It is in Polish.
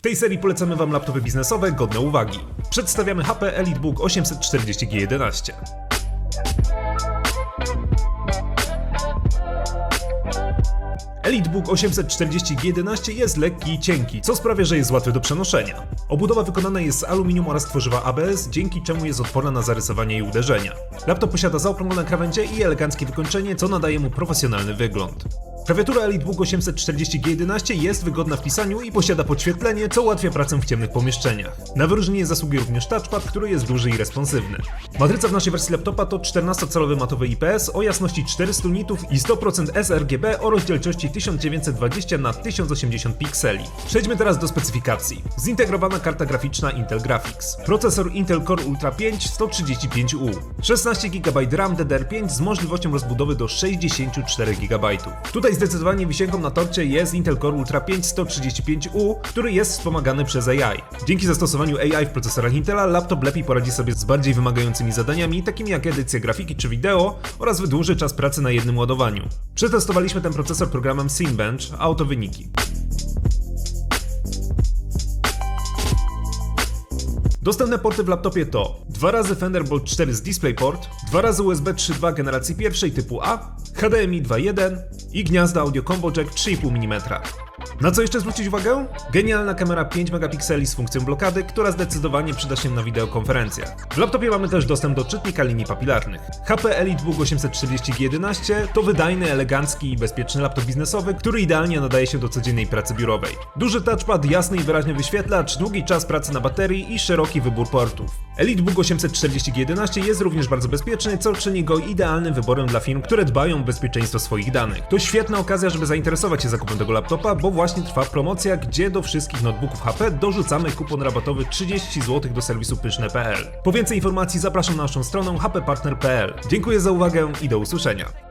W tej serii polecamy Wam laptopy biznesowe godne uwagi. Przedstawiamy HP EliteBook 840G11. EliteBook 840G11 jest lekki i cienki, co sprawia, że jest łatwy do przenoszenia. Obudowa wykonana jest z aluminium oraz tworzywa ABS, dzięki czemu jest odporna na zarysowanie i uderzenia. Laptop posiada zaokrąglone krawędzie i eleganckie wykończenie, co nadaje mu profesjonalny wygląd. Klawiatura EliteBook 840G11 jest wygodna w pisaniu i posiada podświetlenie, co ułatwia pracę w ciemnych pomieszczeniach. Na wyróżnienie zasługuje również touchpad, który jest duży i responsywny. Matryca w naszej wersji laptopa to 14-calowy matowy IPS o jasności 400 nitów i 100% sRGB o rozdzielczości 1920 na 1080 pikseli. Przejdźmy teraz do specyfikacji. Zintegrowana karta graficzna Intel Graphics. Procesor Intel Core Ultra 5 135U. 16 GB RAM DDR5 z możliwością rozbudowy do 64 GB. Tutaj zdecydowanie wisienką na torcie jest Intel Core Ultra 5 135U, który jest wspomagany przez AI. Dzięki zastosowaniu AI w procesorach Intela laptop lepiej poradzi sobie z bardziej wymagającymi zadaniami, takimi jak edycja grafiki czy wideo oraz wydłuży czas pracy na jednym ładowaniu. Przetestowaliśmy ten procesor programem Cinebench, a oto wyniki. Dostępne porty w laptopie to 2 razy Thunderbolt 4 z DisplayPort, 2 razy USB 3.2 generacji pierwszej typu A, HDMI 2.1 i gniazda audio combo jack 3,5 mm. Na co jeszcze zwrócić uwagę? Genialna kamera 5 megapikseli z funkcją blokady, która zdecydowanie przyda się na wideokonferencjach. W laptopie mamy też dostęp do czytnika linii papilarnych. HP EliteBook 840G11 to wydajny, elegancki i bezpieczny laptop biznesowy, który idealnie nadaje się do codziennej pracy biurowej. Duży touchpad, jasny i wyraźny wyświetlacz, długi czas pracy na baterii i szeroki wybór portów. EliteBook 840G11 jest również bardzo bezpieczny, co czyni go idealnym wyborem dla firm, które dbają o bezpieczeństwo swoich danych. To świetna okazja, żeby zainteresować się zakupem tego laptopa, bo właśnie trwa promocja, gdzie do wszystkich notebooków HP dorzucamy kupon rabatowy 30 zł do serwisu pyszne.pl. Po więcej informacji zapraszam na naszą stronę hppartner.pl. Dziękuję za uwagę i do usłyszenia.